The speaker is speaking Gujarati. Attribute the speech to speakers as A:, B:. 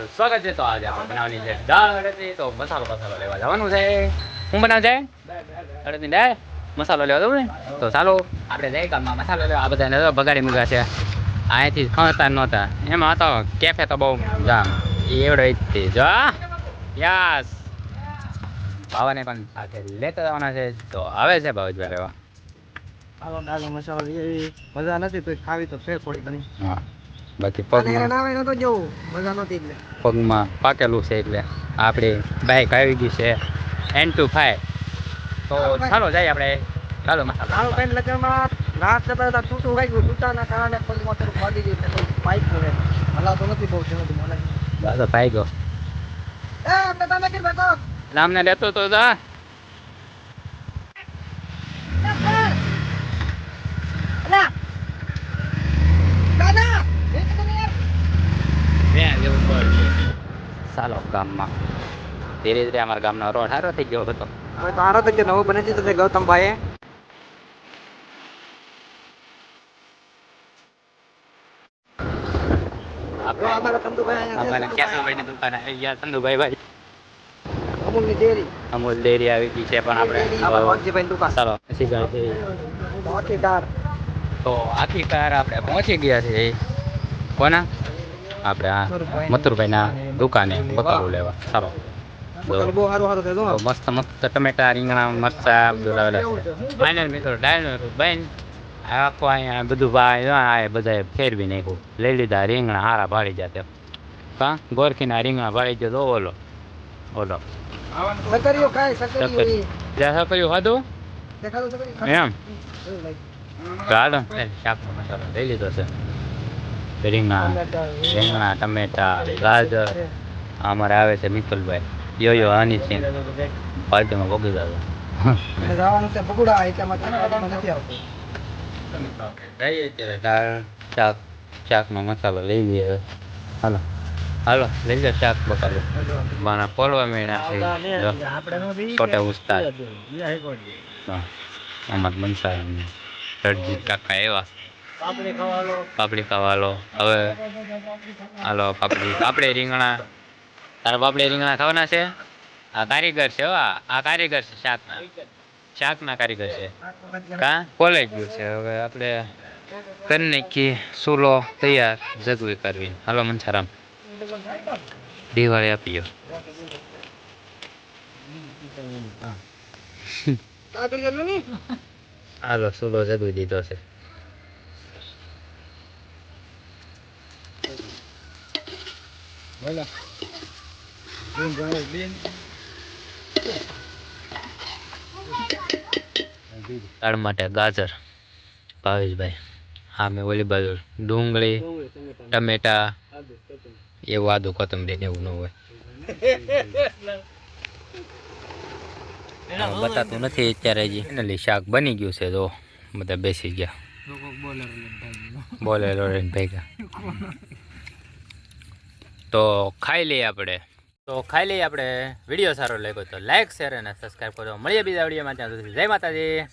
A: તમારું સ્વાગત છે. તો આજે આપણે બનાવવાની છે દાળ અડદની. તો મસાલો મસાલો લેવા જવાનું છે. હું બનાવ છે? અડદની દાળ મસાલો લેવા જવું ને તો ચાલો આપણે જઈ ગામમાં મસાલો લેવા. આ બધાને બગાડી મૂક્યા છે. અહીંથી ખણતા નહોતા. એમાં તો કેફે તો બહુ જામ. એવડો જ જો યસ. ભાવાને પણ સાથે લેતા જવાના છે. તો આવે છે ભાવજભાઈ લેવા
B: મસાલો મજા નથી તો ખાવી તો છે થોડી ઘણી.
A: હા. બાકી પગમાં પાકેલું છે એટલે આપણી બાઇક આવી ગઈ છે. એન ટુ ફાઈવ તો ચાલો જાય આપણે ચાલો
B: મારો
A: મસાલો
B: બેન લગ્નમાં રાત જતા હતા તૂટું વાઈ ગયું. તૂટાના કારણે પગમાં થોડું ફાટી ગયું એટલે પાઇપ ને હલાવતો નથી બહુ છે મને.
A: દાદા ભાઈ ગયો.
B: એ તમે કે બેઠો
A: નામને લેતો તો જા. ચાલો ગામમાં. ધીરે ધીરે અમારા ગામનો રોડ સારો થઈ ગયો હતો.
B: તો આરો તો જે નવો બને છે તો ગૌતમભાઈએ.
A: ગયા? અમૂલ ડેરી આવી ગઈ છે પણ આપણે ચાલો આખી કાર આપણે પહોંચી ગયા છે કોના? આપણે આ મથુરભાઈના દુકાને બકાલું લેવા.
B: સારો.
A: મસ્ત મસ્ત ટમેટા રીંગણા મરચા બધું લાવેલા છે. ફાઇનલ મિત્રો ડાયનર બેન આખો અહીંયા બધું ભાઈ આ બધા ફેરવી નાખ્યું. લઈ લીધા રીંગણા હારા ભાળી જતા કા ગોરખીના રીંગણા ભાળી ગયો તો ઓલો ઓલો.
B: સકરીઓ ખાય સકરીઓ
A: સકરી.
B: ઈ.
A: જ્યાં કર્યું હતું એમ? ચાલો મસાલો લઈ લીધો છે. રીંગણા રીંગણા ટમેટા ગાજર અમારે આવે છે મિતુલભાઈ. યો યો હની સિંહ પાર્ટીમાં ભોગી દાદા
B: છે
A: શાક શાકનો મસાલો લઈ લઈએ હવે. હાલો હાલો લઈ લો શાક બકાલો. મારા પોલવા મેળા છોટા ઉસ્તાદ. હા. અમાર બનસા રણજીત કાકા એવા. પાપડી ખાવાલો. હવે હાલો પાપડી. પાપડી રીંગણા. તારા પાપડી રીંગણા ખાવાના છે? આ કારીગર છે હા આ. આ કારીગર છે શાકના. શાકના કારીગર છે. કા? કોલેજ ગયું છે. હવે આપણે કરી નાખીએ. સુલો તૈયાર. જગવી કરવી હાલો મનસારામ દિવાળી આપીયો
B: આગળ ચાલો ની
A: હાલો સુલો જગવી દીધો છે.
B: બોલો બેન જાય bien.
A: દાળ માટે ગાજર. ભાવેશભાઈ હા મેં ઓલી બાજુ ડુંગળી ટમેટા એવું આદુ કોથમરી ને એવું ન હોય. બતાતું નથી અત્યારે હજી. ફાઇનલી શાક બની ગયું છે જો. બધા બેસી ગયા. બોલે ભાઈ ભેગા તો ખાઈ લઈએ આપણે. તો ખાઈ લઈએ આપણે. વીડિયો સારો લાગ્યો તો લાઈક શેર અને સબસ્ક્રાઈબ કરો. મળીએ બીજા વિડીયોમાં. ત્યાં સુધી જય માતાજી.